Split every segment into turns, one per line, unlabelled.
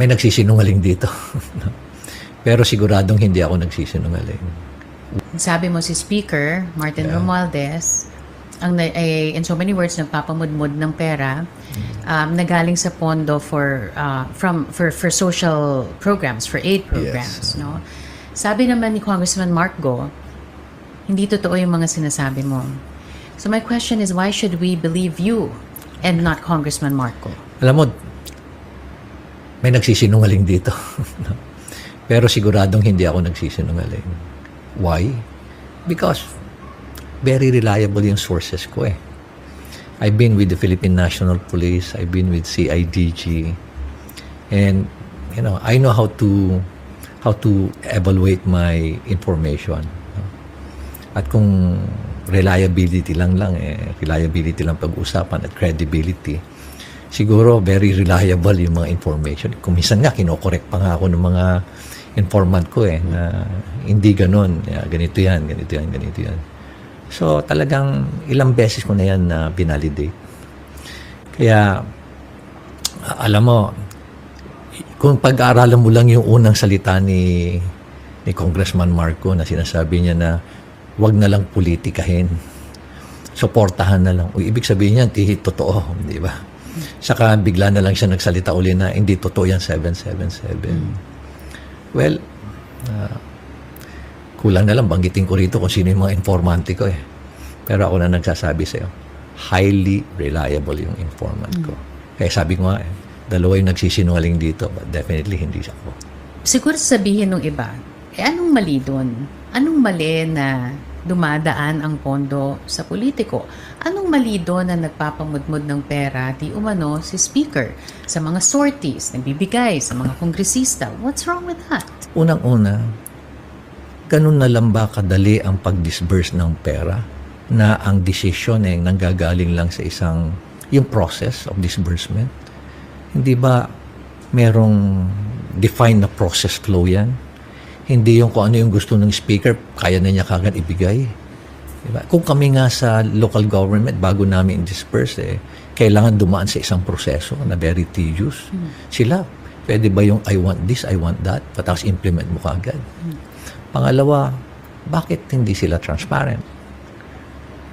may nagsisinungaling dito. Pero siguradong hindi ako nagsisinungaling.
Sabi mo si Speaker Martin
Yeah.
Romualdez, ang ay, in so many words nagpapamudmud ng pera um, na galing sa pondo for uh, from for for social programs, for aid programs,
Yes.
no? Sabi naman ni Congressman Mark Go, hindi totoo yung mga sinasabi mo. So my question is why should we believe you and not Congressman Mark Go?
Alam mo, may nagsisinungaling dito. Pero siguradong hindi ako nagsisinungaling. Why? Because very reliable yung sources ko eh. I've been with the Philippine National Police, I've been with CIDG, and you know, I know how to how to evaluate my information. At kung reliability lang lang eh, reliability lang pag-usapan at credibility, siguro very reliable yung mga information. Kung nga, kinokorek pa nga ako ng mga informant ko eh, na hindi ganun, Yeah, ganito yan, ganito yan, ganito yan. So talagang ilang beses ko na yan na binalidate. Kaya, alam mo, kung pag-aaralan mo lang yung unang salita ni ni Congressman Marco na sinasabi niya na wag na lang politikahin. Suportahan na lang. O, ibig sabihin niyan, tihi totoo, di ba? Saka bigla na lang siya nagsalita uli na hindi totoo yan 777. Well, ah, kulang na lang banggitin ko rito kung sino yung mga informante ko eh. Pero ako na nagsasabi sa'yo, highly reliable yung informant ko. Kaya sabi ko nga eh, dalawa yung nagsisinungaling dito, but definitely hindi siya ako.
Siguro sabihin ng iba, eh anong mali doon? Anong mali na dumadaan ang pondo sa politiko? Anong mali doon na nagpapamudmud ng pera di umano si speaker sa mga sorties, nagbibigay sa mga kongresista? What's wrong with that?
Unang-una, ganun na lang ba kadali ang pag-disburse ng pera na ang decision ay nanggagaling lang sa isang yung process of disbursement? Hindi ba merong defined na process flow yan? Hindi yung kung ano yung gusto ng speaker, kaya na niya kagad ibigay. Diba? Kung kami nga sa local government, bago namin disperse, eh, kailangan dumaan sa isang proseso na very tedious. Sila, pwede ba yung I want this, I want that, tapos implement mo kagad? Pangalawa, bakit hindi sila transparent?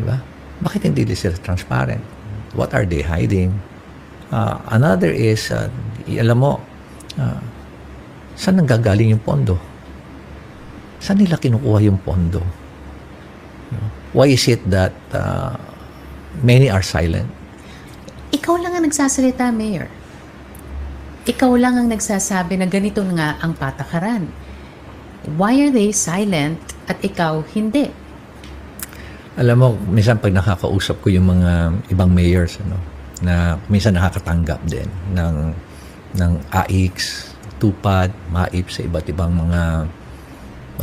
Diba? Bakit hindi sila transparent? What are they hiding? Uh, another is, uh, alam mo, uh, saan nanggagaling yung pondo? Saan nila kinukuha yung pondo? Why is it that uh, many are silent?
Ikaw lang ang nagsasalita, Mayor. Ikaw lang ang nagsasabi na ganito nga ang patakaran. Why are they silent at ikaw hindi?
Alam mo, minsan pag nakakausap ko yung mga ibang mayors, ano, na minsan nakakatanggap din ng ng AIX, TUPAD, MAIP sa iba't ibang mga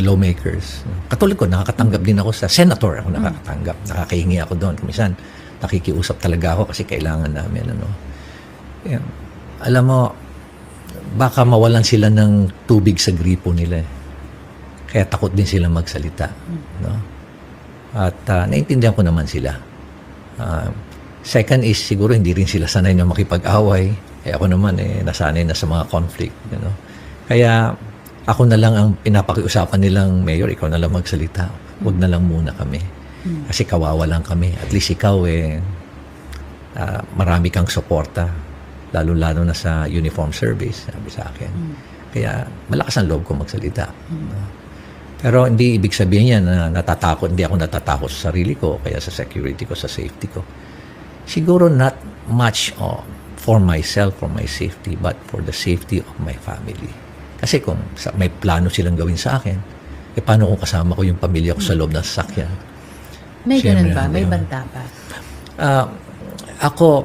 lawmakers. Katulad ko, nakakatanggap din ako sa senator, ako nakakatanggap. Nakakahingi ako doon. Minsan, nakikiusap talaga ako kasi kailangan namin. Ano. Yan. Alam mo, baka mawalan sila ng tubig sa gripo nila. eh. Kaya takot din sila magsalita. No? At ah, naintindihan ko naman sila. Ah, second is siguro hindi rin sila sanay na makipag-away. Eh ako naman eh nasanay na sa mga conflict, you know. Kaya ako na lang ang pinapakiusapan nilang mayor, ikaw na lang magsalita. Huwag na lang muna kami. Kasi kawawa lang kami. At least ikaw eh ah, marami kang suporta lalo-lalo na sa uniform service, sabi sa akin. Kaya malakas ang loob ko magsalita. no? Pero hindi ibig sabihin yan na natatakot, hindi ako natatakot sa sarili ko, kaya sa security ko, sa safety ko. Siguro not much oh, for myself, for my safety, but for the safety of my family. Kasi kung may plano silang gawin sa akin, eh paano kung kasama ko yung pamilya ko sa loob ng sasakyan?
May ganun
Siyempre,
ba? May banta ba?
Ah, ako,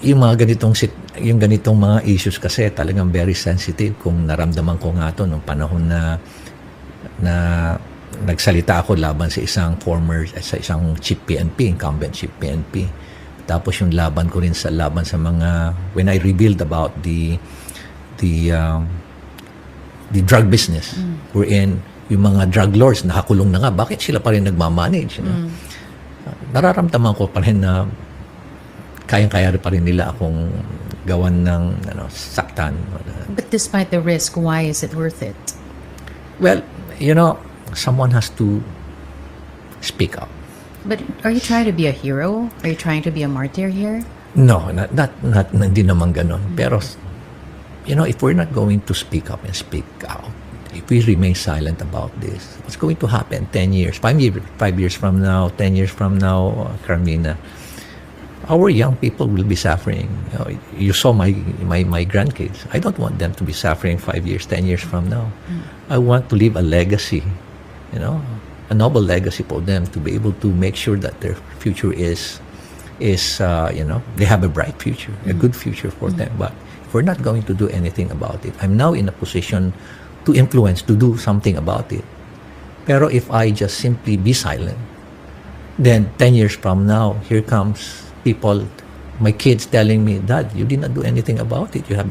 yung mga ganitong sit, yung ganitong mga issues kasi talagang very sensitive kung naramdaman ko nga to nung panahon na na nagsalita ako laban sa isang former sa isang chief PNP, incumbent chief PNP. Tapos yung laban ko rin sa laban sa mga when I revealed about the the um, the drug business wherein yung mga drug lords nakakulong na nga bakit sila pa rin nagmamanage you know? nararamdaman ko pa rin na kayang-kaya pa rin nila akong gawan ng ano, saktan.
But despite the risk, why is it worth it?
Well, you know, someone has to speak up.
But are you trying to be a hero? Are you trying to be a martyr here?
No, not, not, not, hindi naman ganon. Pero, you know, if we're not going to speak up and speak out, if we remain silent about this, what's going to happen 10 years, 5 years, five years from now, 10 years from now, uh, Carmina, our young people will be suffering. You, know, you saw my, my, my grandkids. I don't want them to be suffering 5 years, 10 years from now. I want to leave a legacy, you know, a noble legacy for them to be able to make sure that their future is is uh, you know they have a bright future, a good future for them. But we're not going to do anything about it, I'm now in a position to influence to do something about it. Pero if I just simply be silent, then 10 years from now, here comes people, my kids telling me, Dad, you did not do anything about it. You have